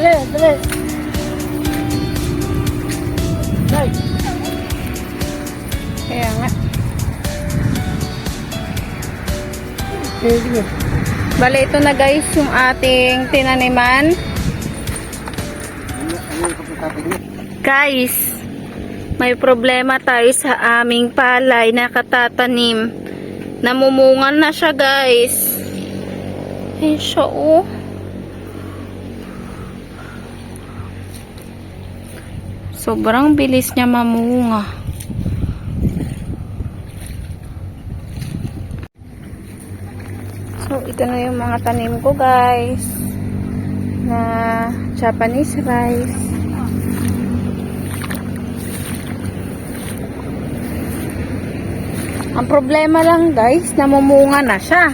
Dali, dali. Dali. Bale, ito na guys yung ating tinaniman. Guys, may problema tayo sa aming palay na katatanim. Namumungan na siya guys. Ayun siya oh. Sobrang bilis niya mamunga. So, ito na yung mga tanim ko, guys. Na Japanese rice. Ang problema lang, guys, namumunga na siya.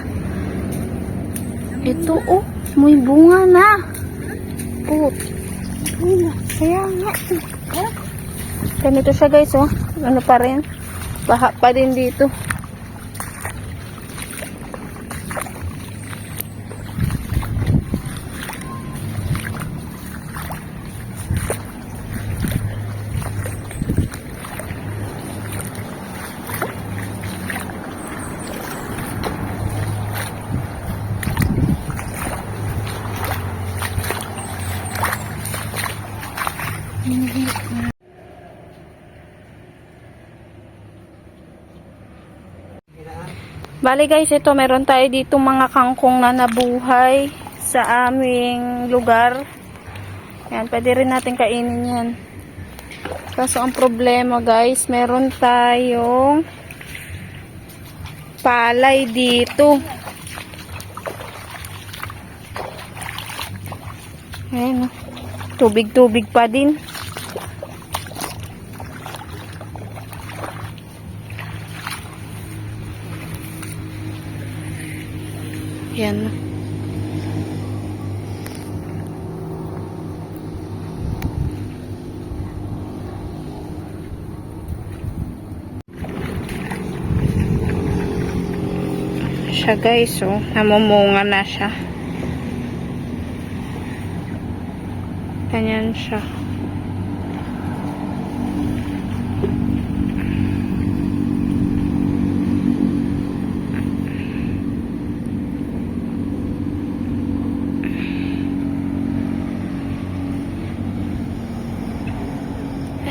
Ito, oh, may bunga na. Oh, kaya nga. Oh. Ganito siya, guys, oh. Ano pa rin? Baha pa din dito. Bali guys, ito meron tayo dito mga kangkong na nabuhay sa aming lugar. Yan, pwede rin natin kainin yan. Kaso ang problema guys, meron tayong palay dito. Ayan, oh. tubig-tubig pa din. Yan. Siya guys, oh. Namumunga na siya. Ganyan siya.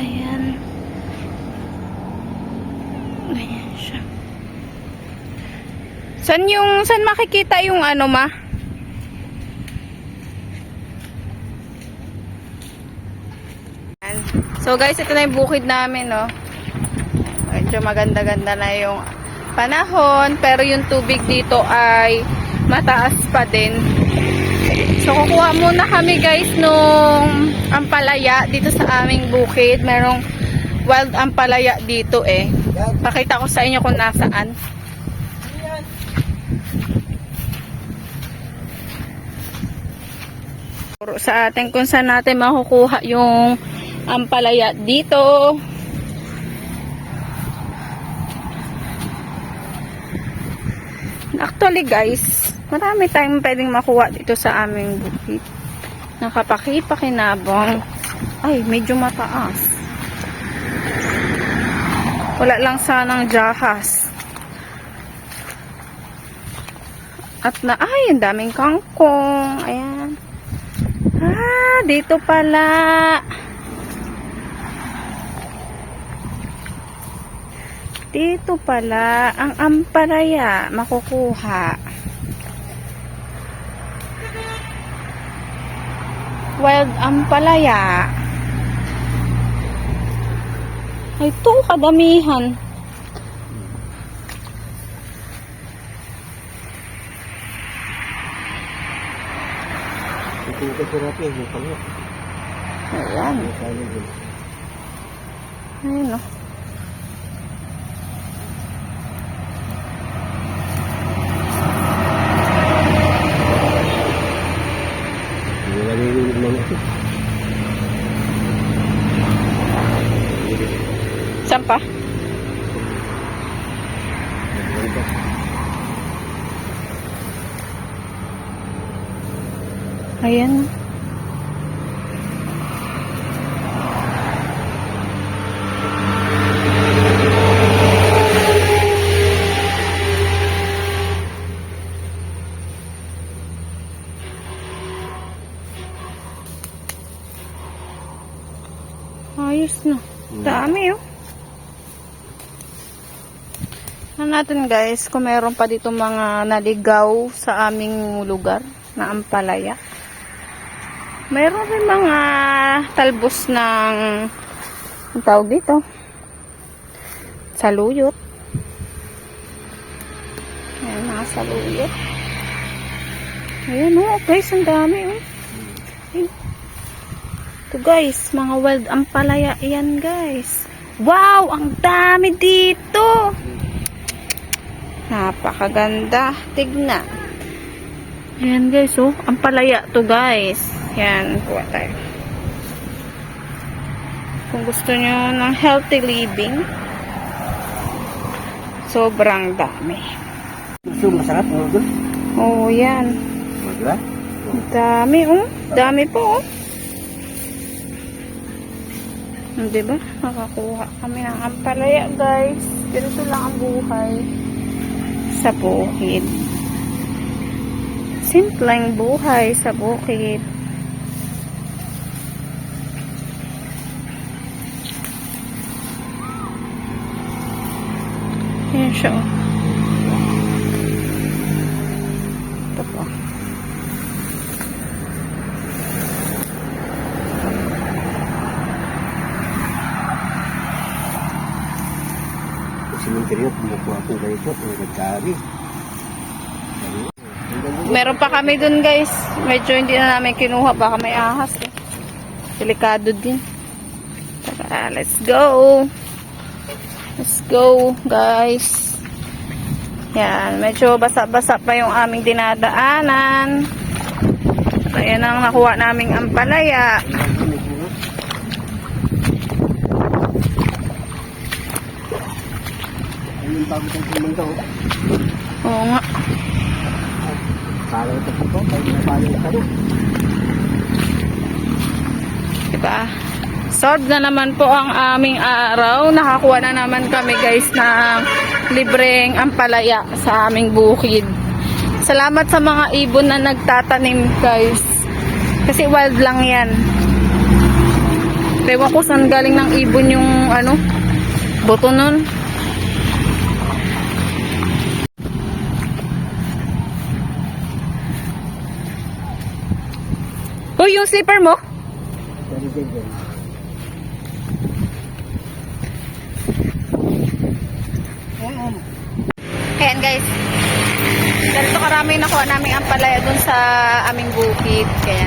Ayan. Ayan siya. San yung, san makikita yung ano ma? So guys, ito na yung bukid namin, no. Medyo maganda-ganda na yung panahon, pero yung tubig dito ay mataas pa din. So, kukuha muna kami guys nung ampalaya dito sa aming bukid. Merong wild ampalaya dito eh. Pakita ko sa inyo kung nasaan. Sa atin kung saan natin makukuha yung ampalaya dito. Actually guys, marami tayong pwedeng makuha dito sa aming bukid. Nakapakipakinabang. Ay, medyo mataas. Wala lang sanang jahas. At na, ay, ang daming kangkong. Ayan. Ah, dito pala. Dito pala ang ampalaya makukuha. Wild ampalaya. Ay, ito kadamihan. Ito ko rapi, yung pangit. Ayan. Yung kaya din. Ayun o. Hindi na nililig mga ito. Saan pa? Maganda. Ayan. Ayos na. Dami oh. Ano natin guys, kung meron pa dito mga naligaw sa aming lugar na ampalaya. Meron rin mga talbos ng ang tawag dito. Saluyot. Ayan, mga saluyot. Ayan oh, guys, ang dami oh. Ayan. Ito guys, mga wild ampalaya yan guys. Wow, ang dami dito. Napakaganda. Tignan. Ayan guys, oh. Ampalaya to guys. Yan, kuha tayo. Kung gusto nyo ng healthy living, sobrang dami. So, masarap, ano doon? Oh, yan. Diba? Ang Dami, oh. Dami po, oh. Diba? Nakakuha kami ng ampalaya, guys. Ganito lang ang buhay sa bukid. Simpleng buhay sa bukid. Ayan siya, Kumukuha ko ganito, kung nagkari. Meron pa kami dun guys. Medyo hindi na namin kinuha. Baka may ahas eh. Delikado din. Tara, let's go. Let's go guys. Yan. Medyo basa-basa pa yung aming dinadaanan. So, yan ang nakuha naming ampalaya. Ano yung bago tayo pumunta, oh? Oo nga. Parang ito po, kahit na parang ito, no? Diba? Solved na naman po ang aming araw. Nakakuha na naman kami guys ng libreng ampalaya sa aming bukid. Salamat sa mga ibon na nagtatanim guys. Kasi wild lang yan. Ewan ko saan galing ng ibon yung ano, buto nun. Uy, yung slipper mo? Ayan guys. Ganito karami nakuha namin ang palaya dun sa aming bukid. Kaya